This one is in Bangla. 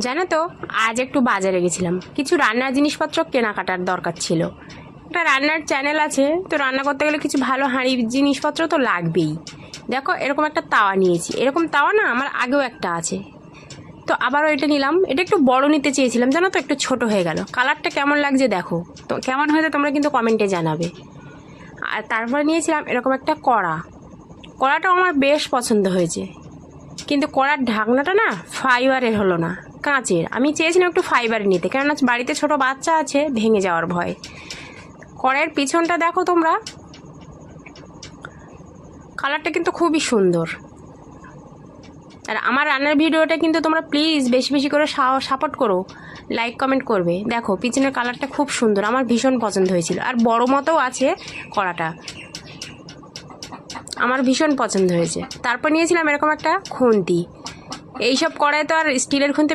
জানো তো, আজ একটু বাজারে গেছিলাম। কিছু রান্নার জিনিসপত্র কেনাকাটার দরকার ছিল। একটা রান্নার চ্যানেল আছে, তো রান্না করতে গেলে কিছু ভালো হাঁড়ি জিনিসপত্র তো লাগবেই। দেখো, এরকম একটা তাওয়া নিয়েছি। এরকম তাওয়া না, আমার আগেও একটা আছে। তো আবারও এটা নিলাম। এটা একটু বড় নিতে চেয়েছিলাম, জানো তো, একটু ছোট হয়ে গেল। কালারটা কেমন লাগছে দেখো। তো কেমন হয়েছে তোমরা কিন্তু কমেন্টে জানাবে। আর তারপরে নিয়েছিলাম এরকম একটা কড়া। কড়াটাও আমার বেশ পছন্দ হয়েছে। কিন্তু কড়ার ঢাকনাটা না ফাইবারের হলো না। কাঁচের। আমি চেয়েছিলাম একটু ফাইবারের নিতে, কেননা বাড়িতে ছোট বাচ্চা আছে, ভেঙে যাওয়ার ভয়। কড়াইয়ের পিছনটা দেখো তোমরা। কালারটা কিন্তু খুবই সুন্দর। আর আমার রান্নার ভিডিওটা কিন্তু তোমরা প্লিজ বেশি বেশি করে সাপোর্ট করো। লাইক কমেন্ট করবে। দেখো, পিছনের কালারটা খুব সুন্দর। আমার ভীষণ পছন্দ হয়েছিল। আর বড় মতো আছে কড়াটা। আমার ভীষণ পছন্দ হয়েছে। তারপর নিয়েছিলাম এরকম একটা খুন্তি। এইসব কড়াই তো আর স্টিলের খুন্তি